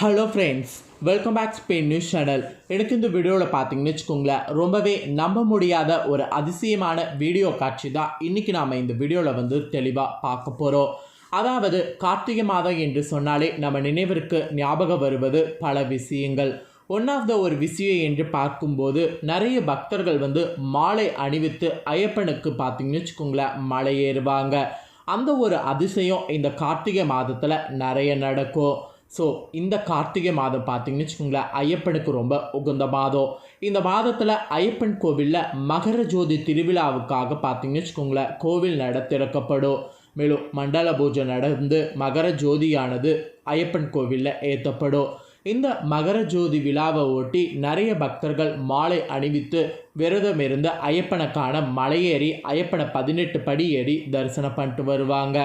Hello friends welcome back Spain news channel எனக்கு இந்த வீடியோவில் பார்த்தீங்கன்னு வச்சுக்கோங்களேன் ரொம்பவே நம்ப முடியாத ஒரு அதிசயமான வீடியோ காட்சி தான் இன்றைக்கி நாம் இந்த வீடியோவில் வந்து தெளிவாக பார்க்க போகிறோம் அதாவது கார்த்திகை மாதம் என்று சொன்னாலே நம்ம நினைவிற்கு ஞாபகம் வருவது பல விஷயங்கள். ஒன் ஆஃப் த ஒரு விஷயம் என்று பார்க்கும்போது நிறைய பக்தர்கள் வந்து மாலை அணிவித்து ஐயப்பனுக்கு பார்த்தீங்கன்னு வச்சுக்கோங்களேன் மலை ஏறுவாங்க. அந்த ஒரு அதிசயம் இந்த கார்த்திகை மாதத்தில் நிறைய நடக்கும். ஸோ இந்த கார்த்திகை மாதம் பார்த்தீங்கன்னு வச்சுக்கோங்களேன் ஐயப்பனுக்கு ரொம்ப உகந்த மாதம். இந்த மாதத்தில் ஐயப்பன் கோவிலில் மகர ஜோதி திருவிழாவுக்காக பார்த்தீங்கன்னு வச்சுக்கோங்களேன் கோவில் நட திறக்கப்படும். மேலும் மண்டல பூஜை நடந்து மகர ஜோதியானது ஐயப்பன் கோவிலில் ஏற்றப்படும் இந்த மகர ஜோதி விழாவை ஒட்டி நிறைய பக்தர்கள் மாலை அணிவித்து விரதம் இருந்து ஐயப்பனுக்கான மலையேறி ஐயப்பனை பதினெட்டு படி ஏறி தரிசனம் பண்ணிட்டு வருவாங்க.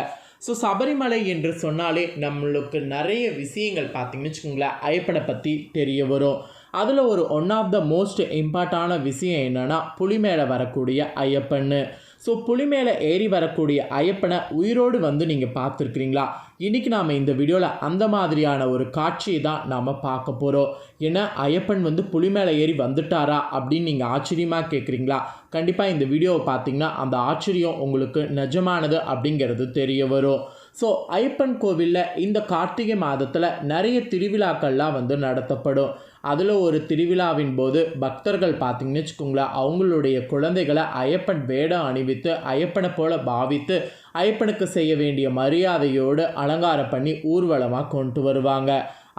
ஸோ சபரிமலை என்று சொன்னாலே நம்மளுக்கு நிறைய விஷயங்கள் பார்த்தீங்கன்னு வச்சுக்கோங்களேன் ஐயப்பனை பற்றி தெரிய வரும். அதில் ஒரு ஒன் ஆஃப் த மோஸ்ட் இம்பார்ட்டான விஷயம் என்னென்னா புலி மேலே வரக்கூடிய ஐயப்பன்னு ஸோ புலி மேலே ஏறி வரக்கூடிய ஐயப்பனை உயிரோடு வந்து நீங்கள் பார்த்துருக்குறீங்களா? இன்றைக்கி நாம் இந்த வீடியோவில் அந்த மாதிரியான ஒரு காட்சியை தான் நாம் பார்க்க போகிறோம் ஏன்னா ஐயப்பன் வந்து புலி மேலே ஏறி வந்துட்டாரா அப்படின்னு நீங்கள் ஆச்சரியமாக கேட்குறீங்களா கண்டிப்பாக இந்த வீடியோவை பார்த்தீங்கன்னா அந்த ஆச்சரியம் உங்களுக்கு நிஜமானது அப்படிங்கிறது தெரிய வரும். ஸோ ஐயப்பன் கோவிலில் இந்த கார்த்திகை மாதத்தில் நிறைய திருவிழாக்கள்லாம் வந்து நடத்தப்படும். அதில் ஒரு திருவிழாவின் போது பக்தர்கள் பார்த்திங்கன்னு வச்சுக்கோங்களேன் அவங்களுடைய குழந்தைகளை ஐயப்பன் வேடம் அணிவித்து ஐயப்பனை போல பாவித்து ஐயப்பனுக்கு செய்ய வேண்டிய மரியாதையோடு அலங்காரம் பண்ணி ஊர்வலமாக கொண்டு வருவாங்க.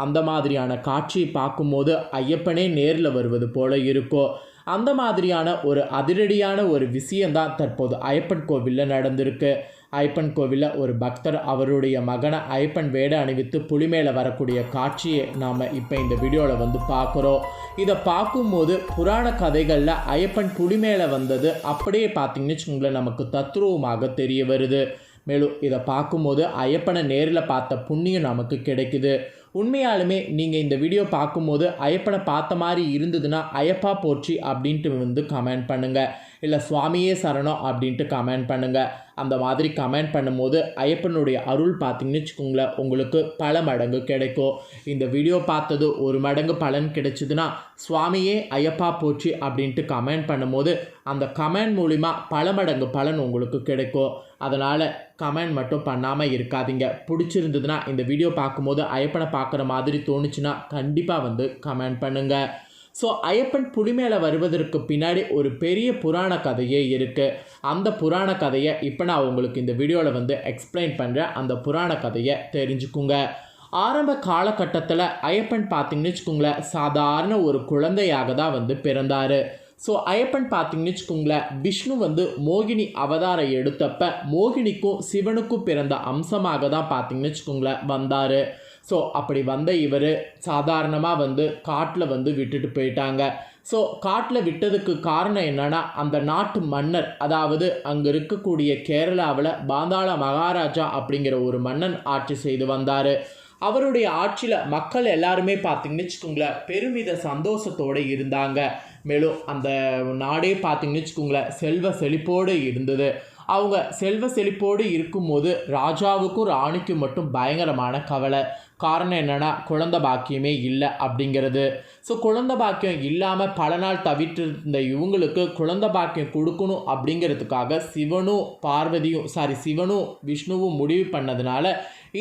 அந்த மாதிரியான காட்சியை பார்க்கும்போது ஐயப்பனே நேரில் வருவது போல இருக்கும். அந்த மாதிரியான ஒரு அதிரடியான ஒரு விஷயந்தான் தற்போது ஐயப்பன் கோவிலில் நடந்திருக்கு. ஐயப்பன் கோவிலில் ஒரு பக்தர் அவருடைய மகனை ஐயப்பன் வேடை அணிவித்து புலி மேலே வரக்கூடிய காட்சியை நாம் இப்போ இந்த வீடியோவில் வந்து பார்க்குறோம். இதை பார்க்கும்போது புராண கதைகளில் ஐயப்பன் புலி மேலே வந்தது அப்படியே பார்த்தீங்கன்னு வச்சுக்கோங்களேன் நமக்கு தத்ரூபமாக தெரிய வருது. மேலும் இதை பார்க்கும்போது ஐயப்பனை நேரில் பார்த்த புண்ணியம் நமக்கு கிடைக்குது. உண்மையாலுமே நீங்கள் இந்த வீடியோ பார்க்கும்போது ஐயப்பனை பார்த்த மாதிரி இருந்ததுன்னா ஐயப்பா போற்றி அப்படின்ட்டு வந்து கமெண்ட் பண்ணுங்கள் இல்லை சுவாமியே சரணம் அப்படின்ட்டு கமெண்ட் பண்ணுங்கள் அந்த மாதிரி கமெண்ட் பண்ணும்போது ஐயப்பனுடைய அருள் பார்த்தீங்கன்னு வச்சுக்கோங்களேன் உங்களுக்கு பல மடங்கு கிடைக்கும். இந்த வீடியோ பார்த்தது ஒரு மடங்கு பலன் கிடைச்சிதுன்னா சுவாமியே ஐயப்பா போச்சு அப்படின்ட்டு கமெண்ட் பண்ணும்போது அந்த கமெண்ட் மூலிமா பல மடங்கு பலன் உங்களுக்கு கிடைக்கும். அதனால் கமெண்ட் மட்டும் பண்ணாமல் இருக்காதீங்க. பிடிச்சிருந்ததுன்னா இந்த வீடியோ பார்க்கும்போது ஐயப்பனை பார்க்குற மாதிரி தோணுச்சுன்னா கண்டிப்பாக வந்து கமெண்ட் பண்ணுங்கள் ஸோ ஐயப்பன் புலி மேலே வருவதற்கு பின்னாடி ஒரு பெரிய புராண கதையே இருக்குது அந்த புராண கதையை இப்போ நான் உங்களுக்கு இந்த வீடியோவில் வந்து எக்ஸ்பிளைன் பண்ணுறேன் அந்த புராண கதையை தெரிஞ்சுக்குங்க. ஆரம்ப காலகட்டத்தில் ஐயப்பன் பார்த்தீங்கன்னு வச்சுக்கோங்களேன் சாதாரண ஒரு குழந்தையாக தான் வந்து பிறந்தார். ஸோ ஐயப்பன் பார்த்தீங்கன்னு வச்சுக்கோங்களேன் விஷ்ணு வந்து மோகினி அவதாரம் எடுத்தப்ப மோகினிக்கும் சிவனுக்கும் பிறந்த அம்சமாக தான் பார்த்தீங்கன்னு வச்சுக்கோங்களேன் வந்தார். ஸோ அப்படி வந்த இவர் சாதாரணமாக வந்து காட்டில் வந்து விட்டுட்டு போயிட்டாங்க. ஸோ காட்டில் விட்டதுக்கு காரணம் என்னென்னா அந்த நாட்டு மன்னர் அதாவது அங்கே இருக்கக்கூடிய கேரளாவில் பாந்தாள மகாராஜா அப்படிங்கிற ஒரு மன்னன் ஆட்சி செய்து வந்தார். அவருடைய ஆட்சியில் மக்கள் எல்லாருமே பார்த்தீங்கன்னு வச்சுக்கோங்களேன் பெருமித சந்தோஷத்தோடு இருந்தாங்க. மேலும் அந்த நாடே பார்த்தீங்கன்னு வச்சுக்கோங்களேன் செல்வ செழிப்போடு இருந்தது. அவங்க செல்வ செழிப்போடு இருக்கும்போது ராஜாவுக்கும் ராணிக்கும் மட்டும் பயங்கரமான கவலை. காரணம் என்னென்னா குழந்த பாக்கியமே இல்லை அப்படிங்கிறது. ஸோ குழந்த பாக்கியம் இல்லாமல் பல நாள் தவிட்டு இருந்த இவங்களுக்கு குழந்த பாக்கியம் கொடுக்கணும் அப்படிங்கிறதுக்காக சிவனும் பார்வதியும் சாரி சிவனும் விஷ்ணுவும் முடிவு பண்ணதுனால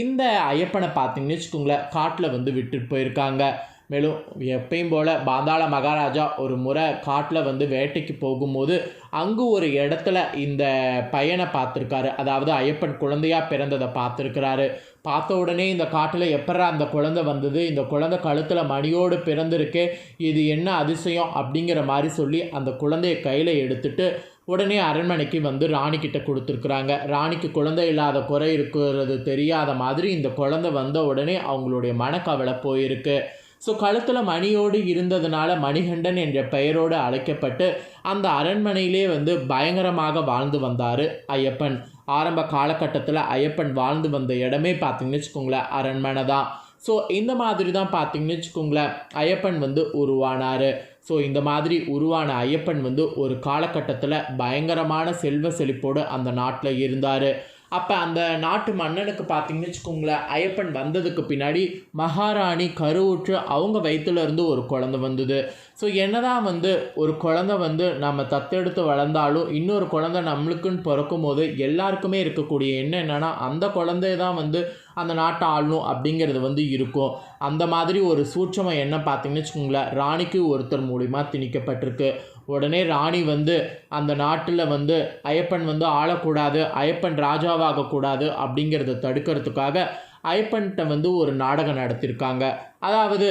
இந்த ஐயப்பனை பார்த்தீங்கன்னு வச்சுக்கோங்களேன் காட்டில் வந்து விட்டுட்டு போயிருக்காங்க. மேலும் எப்பயும் போல் பாந்தாள மகாராஜா ஒரு முறை காட்டில் வந்து வேட்டைக்கு போகும்போது அங்கு ஒரு இடத்துல இந்த பையனை பார்த்துருக்காரு. அதாவது ஐயப்பன் குழந்தையாக பிறந்ததை பார்த்துருக்கிறாரு. பார்த்த உடனே இந்த காட்டில் எப்பரா அந்த குழந்தை வந்தது? இந்த குழந்தை கழுத்தில் மணியோடு பிறந்திருக்கு இது என்ன அதிசயம் அப்படிங்கிற மாதிரி சொல்லி அந்த குழந்தைய கையில் எடுத்துட்டு உடனே அரண்மனைக்கு வந்து ராணிக்கிட்ட கொடுத்துருக்குறாங்க. ராணிக்கு குழந்தை இல்லாத குறை இருக்கிறது தெரியாத மாதிரி இந்த குழந்தை வந்த உடனே அவங்களுடைய மனக்கவலை போயிருக்கு. ஸோ கழுத்தில் மணியோடு இருந்ததுனால மணிகண்டன் என்ற பெயரோடு அழைக்கப்பட்டு அந்த அரண்மனையிலே வந்து பயங்கரமாக வாழ்ந்து வந்தார் ஐயப்பன். ஆரம்ப காலகட்டத்தில் ஐயப்பன் வாழ்ந்து வந்த இடமே பார்த்தீங்கன்னு வச்சுக்கோங்களேன் அரண்மனை தான். ஸோ இந்த மாதிரி தான் பார்த்தீங்கன்னு வச்சுக்கோங்களேன் ஐயப்பன் வந்து உருவானார். ஸோ இந்த மாதிரி உருவான ஐயப்பன் வந்து ஒரு காலகட்டத்தில் பயங்கரமான செல்வ செழிப்போடு அந்த நாட்டில் இருந்தார். அப்போ அந்த நாட்டு மன்னனுக்கு பார்த்தீங்கன்னு வச்சுக்கோங்களேன் ஐயப்பன் வந்ததுக்கு பின்னாடி மகாராணி கருவுற்று அவங்க வயிற்றுலேருந்து ஒரு குழந்த வந்தது. ஸோ என்னதான் வந்து ஒரு குழந்தை வந்து நம்ம தத்தெடுத்து வளர்ந்தாலும் இன்னொரு குழந்தை நம்மளுக்குன்னு பிறக்கும் போது எல்லாருக்குமே இருக்கக்கூடிய எண்ணம் என்னென்னா அந்த குழந்தைய தான் வந்து அந்த நாட்டை ஆளணும் அப்படிங்கிறது வந்து இருக்கும். அந்த மாதிரி ஒரு சூட்சமம் என்ன பார்த்தீங்கன்னு வச்சுக்கோங்களேன் ராணிக்கு ஒருத்தர் மூலிமா திணிக்கப்பட்டிருக்கு. உடனே ராணி வந்து அந்த நாட்டில் வந்து ஐயப்பன் வந்து ஆளக்கூடாது ஐயப்பன் ராஜாவாகக்கூடாது அப்படிங்கிறத தடுக்கிறதுக்காக ஐயப்பன்கிட்ட வந்து ஒரு நாடகம் நடத்தியிருக்காங்க அதாவது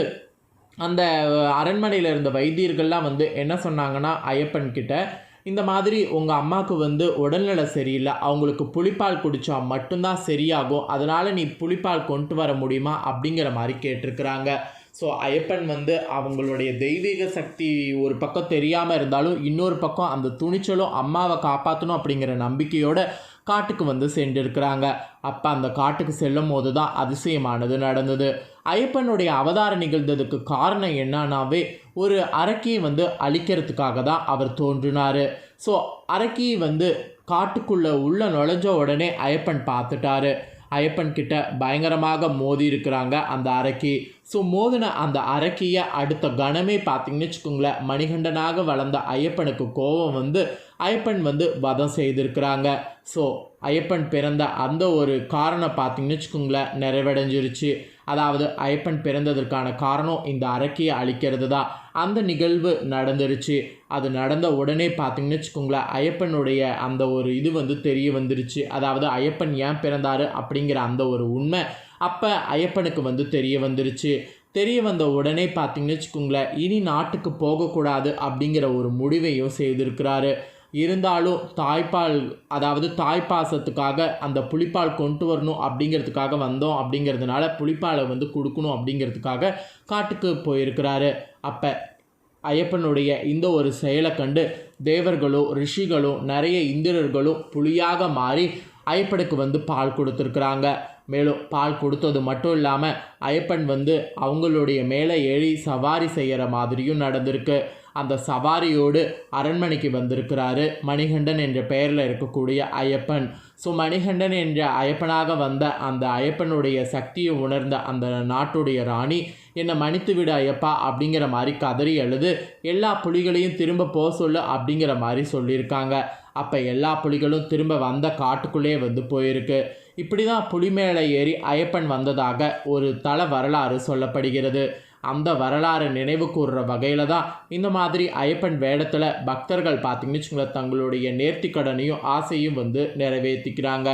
அந்த அரண்மனையில் இருந்த வைத்தியர்கள்லாம் வந்து என்ன சொன்னாங்கன்னா ஐயப்பன்கிட்ட இந்த மாதிரி உங்கள் அம்மாவுக்கு வந்து உடல்நிலை சரியில்லை அவங்களுக்கு புளிப்பால் குடித்தா மட்டும்தான் சரியாகும் அதனால் நீ புளிப்பால் கொண்டு வர முடியுமா அப்படிங்கிற மாதிரி கேட்டிருக்கிறாங்க. ஸோ ஐயப்பன் வந்து அவங்களுடைய தெய்வீக சக்தி ஒரு பக்கம் தெரியாமல் இருந்தாலும் இன்னொரு பக்கம் அந்த துணிச்சலும் அம்மாவை காப்பாற்றணும் அப்படிங்கிற நம்பிக்கையோடு காட்டுக்கு வந்து சென்றிருக்கிறாங்க. அப்போ அந்த காட்டுக்கு செல்லும் போது தான் அதிசயமானது நடந்தது. ஐயப்பனுடைய அவதாரம் நிகழ்ந்ததுக்கு காரணம் என்னன்னாவே ஒரு அரக்கியை வந்து அழிக்கிறதுக்காக தான் அவர் தோன்றினார். ஸோ அரக்கியை வந்து காட்டுக்குள்ளே உள்ள நுழைஞ்ச உடனே ஐயப்பன் பார்த்துட்டாரு. ஐயப்பன் கிட்ட பயங்கரமாக மோதி இருக்கிறாங்க அந்த அரக்கி ஸோ மோதின அந்த அரக்கியை அடுத்த கணமே பார்த்தீங்கன்னு வச்சுக்கோங்களேன் மணிகண்டனாக வளர்ந்த ஐயப்பனுக்கு கோபம் வந்து ஐயப்பன் வந்து வதம் செய்திருக்கிறாங்க. ஸோ ஐயப்பன் பிறந்த அந்த ஒரு காரணம் பார்த்தீங்கன்னு வச்சுக்கோங்களேன் நிறைவடைஞ்சிருச்சு. அதாவது ஐயப்பன் பிறந்ததற்கான காரணம் இந்த அரக்கியை அழிக்கிறது தான் அந்த நிகழ்வு நடந்துருச்சு. அது நடந்த உடனே பார்த்திங்கன்னு வச்சுக்கோங்களேன் ஐயப்பனுடைய அந்த ஒரு இது வந்து தெரிய வந்துருச்சு. அதாவது ஐயப்பன் ஏன் பிறந்தார் அப்படிங்கிற அந்த ஒரு உண்மை அப்போ ஐயப்பனுக்கு வந்து தெரிய வந்துருச்சு. தெரிய வந்த உடனே பார்த்தீங்கன்னு வச்சுக்கோங்களேன் இனி நாட்டுக்கு போகக்கூடாது அப்படிங்கிற ஒரு முடிவையும் செய்திருக்கிறாரு. இருந்தாலும் தாய்ப்பால் அதாவது தாய்ப்பாசத்துக்காக அந்த புளிப்பால் கொண்டு வரணும் அப்படிங்கிறதுக்காக வந்தோம் அப்படிங்கிறதுனால புளிப்பாலை வந்து கொடுக்கணும் அப்படிங்கிறதுக்காக காட்டுக்கு போயிருக்கிறாரு. அப்போ ஐயப்பனுடைய இந்த ஒரு செயலை கண்டு தேவர்களும் ரிஷிகளும் நிறைய இந்திரர்களும் புலியாக மாறி ஐயப்பனுக்கு வந்து பால் கொடுத்துருக்குறாங்க. மேலும் பால் கொடுத்தது மட்டும் இல்லாமல் ஐயப்பன் வந்து அவங்களுடைய மேலே ஏறி சவாரி செய்கிற மாதிரியும் நடந்திருக்கு. அந்த சவாரியோடு அரண்மனைக்கு வந்திருக்கிறாரு மணிகண்டன் என்ற பெயரில் இருக்கக்கூடிய ஐயப்பன். ஸோ மணிகண்டன் என்ற ஐயப்பனாக வந்த அந்த ஐயப்பனுடைய சக்தியை உணர்ந்த அந்த நாட்டுடைய ராணி என்னை மன்னித்து விடு ஐயப்பா அப்படிங்கிற மாதிரி கதறி எழுது. எல்லா புலிகளையும் திரும்ப போக சொல்லு அப்படிங்கிற மாதிரி சொல்லியிருக்காங்க. அப்போ எல்லா புலிகளும் திரும்ப வந்த காட்டுக்குள்ளே வந்து போயிருக்கு. இப்படி தான் புலி மேலே ஏறி ஐயப்பன் வந்ததாக ஒரு தல வரலாறு சொல்லப்படுகிறது. அந்த வரலாறு நினைவு கூறுற வகையில் தான் இந்த மாதிரி ஐயப்பன் வேடத்தில் பக்தர்கள் பார்த்திங்கன்னு வச்சுங்களேன் தங்களுடைய நேர்த்திக்கடனையும் ஆசையும் வந்து நிறைவேற்றிக்கிறாங்க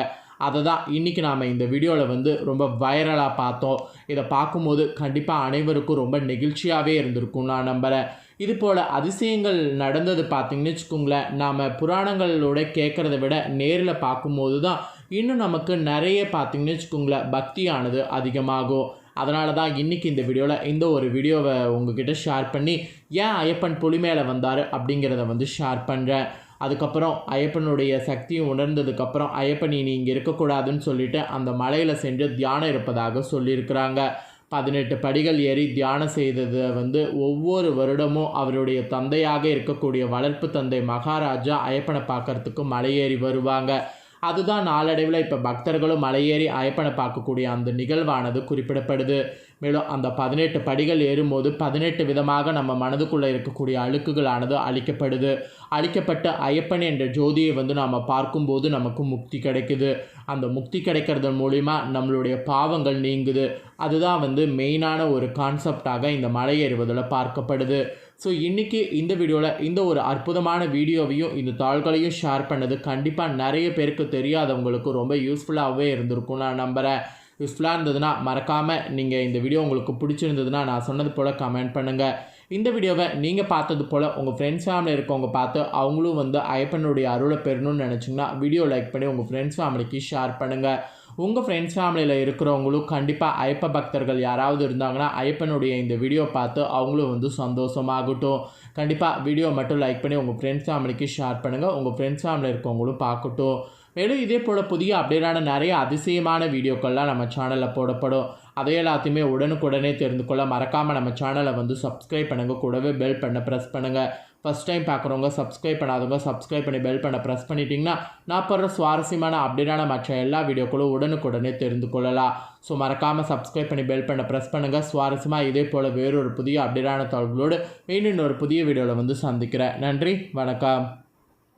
அதை தான் இன்றைக்கி நாம் இந்த வீடியோவில் வந்து ரொம்ப வைரலாக பார்த்தோம். இதை பார்க்கும்போது கண்டிப்பாக அனைவருக்கும் ரொம்ப நெகிழ்ச்சியாகவே இருந்திருக்கும் நான் நம்புகிறேன் இது போல் அதிசயங்கள் நடந்தது பார்த்திங்கன்னு வச்சுக்கோங்களேன். நாம் புராணங்களோட கேட்குறத விட நேரில் பார்க்கும்போது தான் இன்னும் நமக்கு நிறைய பார்த்திங்கன்னு வச்சுக்கோங்களேன் பக்தியானது அதிகமாகும். அதனால தான் இன்றைக்கி இந்த வீடியோவில் இந்த ஒரு வீடியோவை உங்ககிட்ட ஷேர் பண்ணி ஏன் ஐயப்பன் புலி மேலே வந்தார்? அப்படிங்கிறத வந்து ஷேர் பண்ணுறேன் அதுக்கப்புறம் ஐயப்பனுடைய சக்தியும் உணர்ந்ததுக்கப்புறம் ஐயப்பன் இனி இங்கே இருக்கக்கூடாதுன்னு சொல்லிட்டு அந்த மலையில் சென்று தியானம் இருப்பதாக சொல்லியிருக்கிறாங்க. பதினெட்டு படிகள் ஏறி தியானம் செய்ததை வந்து ஒவ்வொரு வருடமும் அவருடைய தந்தையாக இருக்கக்கூடிய வளர்ப்பு தந்தை மகாராஜா ஐயப்பனை பார்க்கறதுக்கு மலையேறி வருவாங்க. அதுதான் நாளடைவில் இப்போ பக்தர்களும் மலையேறி ஐயப்பனை பார்க்கக்கூடிய அந்த நிகழ்வானது குறிப்பிடப்படுது. மேலும் அந்த பதினெட்டு படிகள் ஏறும்போது பதினெட்டு விதமாக நம்ம மனதுக்குள்ளே இருக்கக்கூடிய அழுக்குகளானது அழிக்கப்படுது. அழிக்கப்பட்ட ஐயப்பன் என்ற ஜோதியை வந்து நாம் பார்க்கும்போது நமக்கு முக்தி கிடைக்குது. அந்த முக்தி கிடைக்கிறது மூலிமா நம்மளுடைய பாவங்கள் நீங்குது. அதுதான் வந்து மெயினான ஒரு கான்செப்டாக இந்த மலை ஏறுவதில் பார்க்கப்படுது. ஸோ இன்றைக்கி இந்த வீடியோவில் இந்த ஒரு அற்புதமான வீடியோவையும் இந்த தாள்களையும் ஷேர் பண்ணது கண்டிப்பாக நிறைய பேருக்கு தெரியாதவங்களுக்கு ரொம்ப யூஸ்ஃபுல்லாகவே இருந்திருக்கும் நான் நம்புகிறேன் யூஸ்ஃபுல்லாக இருந்ததுன்னா மறக்காமல் நீங்கள் இந்த வீடியோ உங்களுக்கு பிடிச்சிருந்ததுன்னா நான் சொன்னது போல் கமெண்ட் பண்ணுங்கள் இந்த வீடியோவை நீங்கள் பார்த்தது போல் உங்கள் ஃப்ரெண்ட்ஸ் ஃபேமிலி இருக்கவங்க பார்த்து அவங்களும் வந்து ஐயப்பனுடைய அருளை பெறணும்னு நினச்சிங்கன்னா வீடியோ லைக் பண்ணி உங்கள் ஃப்ரெண்ட்ஸ் ஃபேமிலிக்கு ஷேர் பண்ணுங்கள் உங்கள் ஃப்ரெண்ட்ஸ் ஃபேமிலியில் இருக்கிறவங்களும் கண்டிப்பாக ஐயப்ப பக்தர்கள் யாராவது இருந்தாங்கன்னா ஐயப்பனுடைய இந்த வீடியோ பார்த்து அவங்களும் வந்து சந்தோஷமாகட்டும். கண்டிப்பாக வீடியோ மட்டும் லைக் பண்ணி உங்கள் ஃப்ரெண்ட்ஸ் ஃபேமிலிக்கு ஷேர் பண்ணுங்கள் உங்கள் ஃப்ரெண்ட்ஸ் ஃபேமிலியில் இருக்கவங்களும் பார்க்கட்டும். மேலும் இதே போல் புதிய அப்டேட்டான நிறைய அதிசயமான வீடியோக்கள்லாம் நம்ம சேனலில் போடப்படும். அதை எல்லாத்தையுமே உடனுக்குடனே தெரிந்து கொள்ள மறக்காமல் நம்ம சேனலை வந்து சப்ஸ்கிரைப் பண்ணுங்கள் கூடவே பெல் பண்ண ப்ரெஸ் பண்ணுங்கள் ஃபஸ்ட் டைம் பார்க்குறவங்க சப்ஸ்கிரைப் பண்ணாதவங்க சப்ஸ்கிரைப் பண்ணி பெல் பண்ண ப்ரெஸ் பண்ணிட்டீங்கன்னா நான் போடுற சுவாரஸ்யமான அப்டேட்டான மற்ற எல்லா வீடியோக்களும் உடனுக்குடனே தெரிந்து கொள்ளலாம். ஸோ மறக்காமல் சப்ஸ்கிரைப் பண்ணி பெல் பண்ண ப்ரெஸ் பண்ணுங்கள் சுவாரஸ்யமாக இதே போல் வேறொரு புதிய அப்டேட்டான தகவலோடு மீண்டும் ஒரு புதிய வீடியோவில் வந்து சந்திக்கிறேன். நன்றி வணக்கம்.